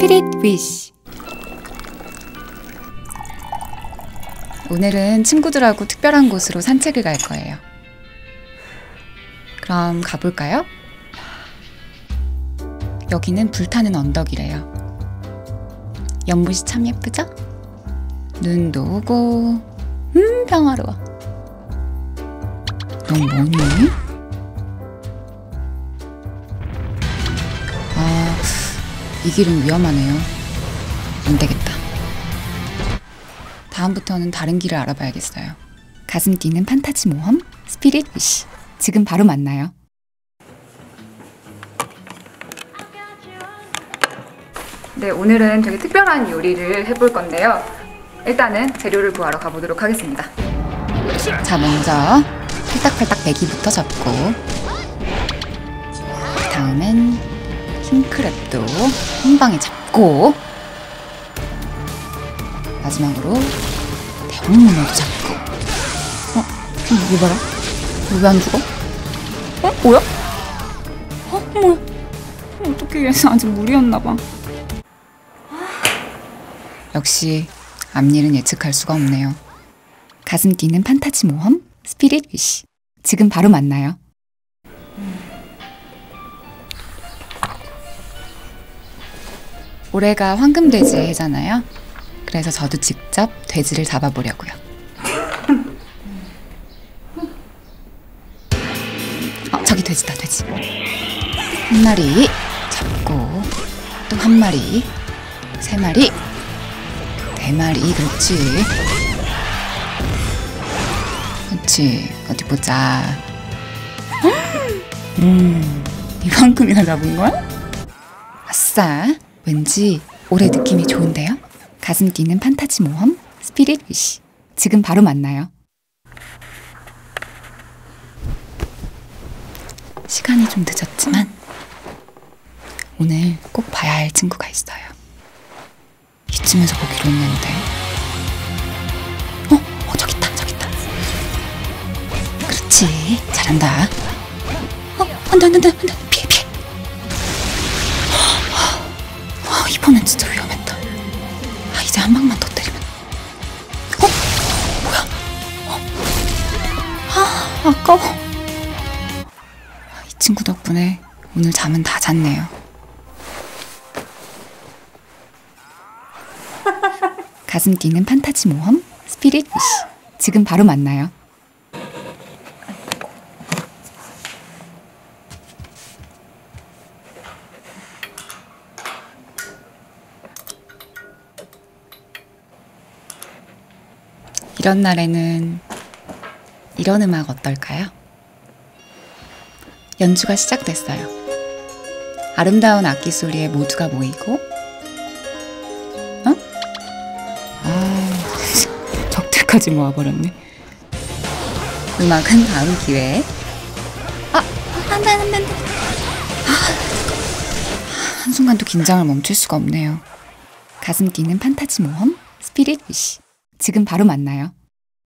스피릿 위시 오늘은 친구들하고 특별한 곳으로 산책을 갈 거예요. 그럼 가볼까요? 여기는 불타는 언덕이래요. 연못이 참 예쁘죠? 눈도 오고, 음, 평화로워. 넌 뭐니? 이 길은 위험하네요. 안 되겠다. 다음부터는 다른 길을 알아봐야겠어요. 가슴 뛰는 판타지 모험 스피릿 위시. 지금 바로 만나요. 네, 오늘은 되게 특별한 요리를 해볼 건데요. 일단은 재료를 구하러 가보도록 하겠습니다. 자, 먼저 팔딱팔딱 메기부터 접고 다음엔 킹크랩도 한 방에 잡고 마지막으로 대왕 문어도 잡고 어? 이거 봐라 왜 안 죽어? 어? 뭐야? 어? 어머 어떻게 얘는 아직 물이었나봐 역시 앞일은 예측할 수가 없네요 가슴 뛰는 판타지 모험 스피릿 위시 지금 바로 만나요 올해가 황금돼지 해잖아요 그래서 저도 직접 돼지를 잡아보려고요. 어, 저기 돼지다, 돼지. 한 마리 잡고, 또 한 마리, 세 마리, 네 마리, 그렇지. 그렇지. 어디 보자. 음, 이만큼이나 잡은 거야? 아싸. 왠지 올해 느낌이 좋은데요? 가슴 뛰는 판타지 모험 스피릿 위시 지금 바로 만나요. 시간이 좀 늦었지만 오늘 꼭 봐야 할 친구가 있어요. 이쯤에서 보기로 했는데 어? 어 저기 있다 저기 있다 그렇지 잘한다 어? 안돼 안돼 안돼 안돼 이번엔 진짜 위험했다 아, 이제 한 방만 더 때리면. 어? 뭐야? 어? 아, 아까워. 이 친구 덕분에 오늘 잠은 다 잤네요. 가슴 뛰는 판타지 모험 스피릿. 지금 바로 만나요. 이런 날에는 이런 음악 어떨까요? 연주가 시작됐어요. 아름다운 악기 소리에 모두가 모이고, 어? 아, 적들까지 모아버렸네. 음악은 다음 기회에. 아, 안 돼, 안 돼, 안 돼. 아, 한순간도 긴장을 멈출 수가 없네요. 가슴 뛰는 판타지 모험, 스피릿 위시. 지금 바로 만나요.